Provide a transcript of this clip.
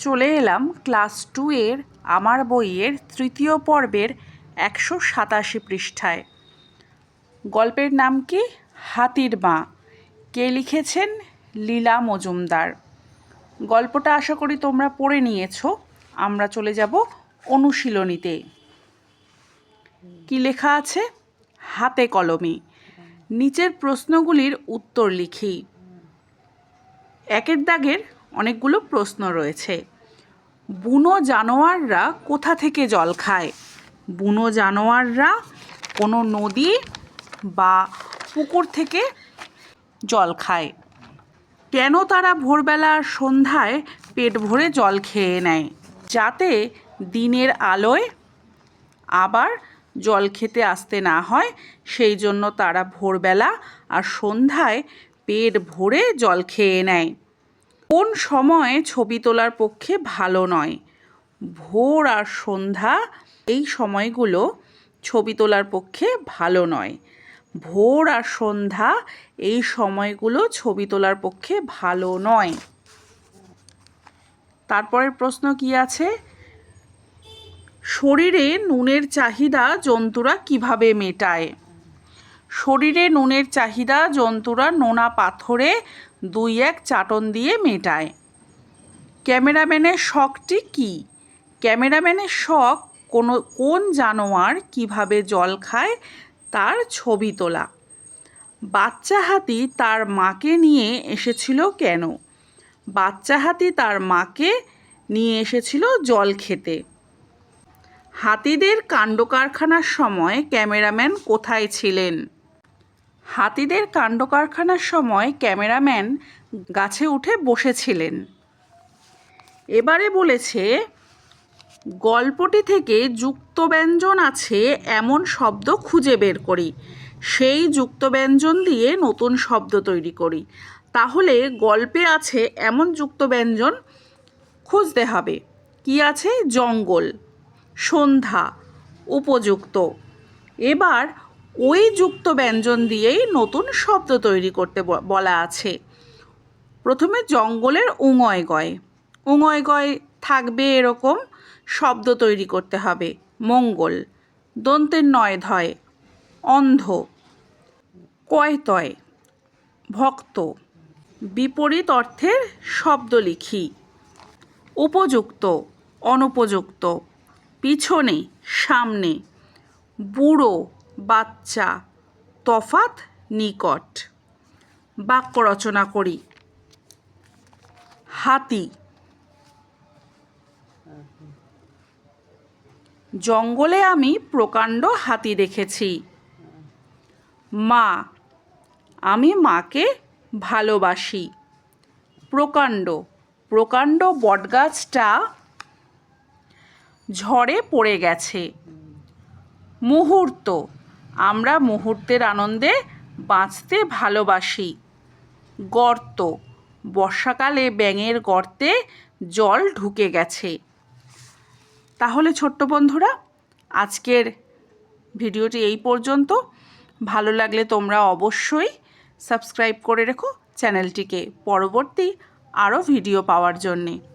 চলে এলাম class two এর আমার বইয়ের তৃতীয় পর্বের একশো সাতাশি পৃষ্ঠায়। গল্পের নাম কি? হাতির মা। কে লিখেছেন? লীলা মজুমদার। গল্পটা আশা করি তোমরা পড়ে নিয়েছো। আমরা চলে যাব অনুশীলনীতে। কি লেখা আছে? হাতে কলমে। নিচের প্রশ্নগুলির উত্তর লিখি। একের দাগের অনেকগুলো প্রশ্ন রয়েছে। বুনো জানোয়াররা কোথা থেকে জল খায়? বুনো জানোয়াররা কোনো নদী বা পুকুর থেকে জল খায়। কেন তারা ভোরবেলা আর সন্ধ্যায় পেট ভরে জল খেয়ে নেয়? যাতে দিনের আলোয় আবার জল খেতে আসতে না হয়, সেই জন্য তারা ভোরবেলা আর সন্ধ্যায় পেট ভরে জল খেয়ে নেয়। কোন সময় ছবি তোলার পক্ষে ভালো নয়? ভোর আর সন্ধ্যা, এই সময়গুলো ছবি তোলার পক্ষে ভালো নয়। ভোর আর সন্ধ্যা, এই সময়গুলো ছবি তোলার পক্ষে ভালো নয়। তারপরের প্রশ্ন কি আছে? শরীরে নুনের চাহিদা জন্তুরা কীভাবে মেটায়? শরীরে নুনের চাহিদা, জন্তুরা নোনা পাথরে দুই এক চাটন দিয়ে মেটায়। ক্যামেরাম্যানের শখটি কি? ক্যামেরাম্যানের শখ কোনো, কোন জানোয়ার কীভাবে জল খায় তার ছবি তোলা। বাচ্চা হাতি তার মাকে নিয়ে এসেছিল কেন? বাচ্চা হাতি তার মাকে নিয়ে এসেছিল জল খেতে। হাতিদের কাণ্ড কারখানার সময় ক্যামেরাম্যান কোথায় ছিলেন? হাতিদের কাণ্ড কারখানার সময় ক্যামেরাম্যান গাছে উঠে বসেছিলেন। এবারে বলেছে, গল্পটি থেকে যুক্ত ব্যঞ্জন আছে এমন শব্দ খুঁজে বের করি। সেই যুক্ত ব্যঞ্জন দিয়ে নতুন শব্দ তৈরি করি। তাহলে গল্পে আছে এমন যুক্ত ব্যঞ্জন খুঁজতে হবে। কি আছে? জঙ্গল। সন্ধ্যা। উপযুক্ত। এবার ওই যুক্ত ব্যঞ্জন দিয়েই নতুন শব্দ তৈরি করতে বলা আছে। প্রথমে জঙ্গলের উঙয় গয় উঙয় গয় থাকবে এরকম শব্দ তৈরি করতে হবে। মঙ্গল। দন্তের নয় ধয় অন্ধ। কয়তয়। ভক্ত। বিপরীত অর্থের শব্দ লিখি। উপযুক্ত, অনুপযুক্ত। পিছনে, সামনে। বুড়ো বাচ্চা, তফাত নিকট। বাক্য রচনা করি। হাতি। জঙ্গলে আমি প্রকাণ্ড হাতি দেখেছি। মা, আমি মাকে ভালোবাসি। প্রকাণ্ড প্রকাণ্ড বটগাছটা ঝড়ে পড়ে গেছে। মুহূর্ত। আমরা মুহূর্তের আনন্দে বাঁচতে ভালোবাসি। গর্ত। বর্ষাকালে ব্যাঙের গর্তে জল ঢুকে গেছে। তাহলে ছোট্ট বন্ধুরা, আজকের ভিডিওটি এই পর্যন্ত। ভালো লাগলে তোমরা অবশ্যই সাবস্ক্রাইব করে রেখো চ্যানেলটিকে। পরবর্তী আরও ভিডিও পাওয়ার জন্যে।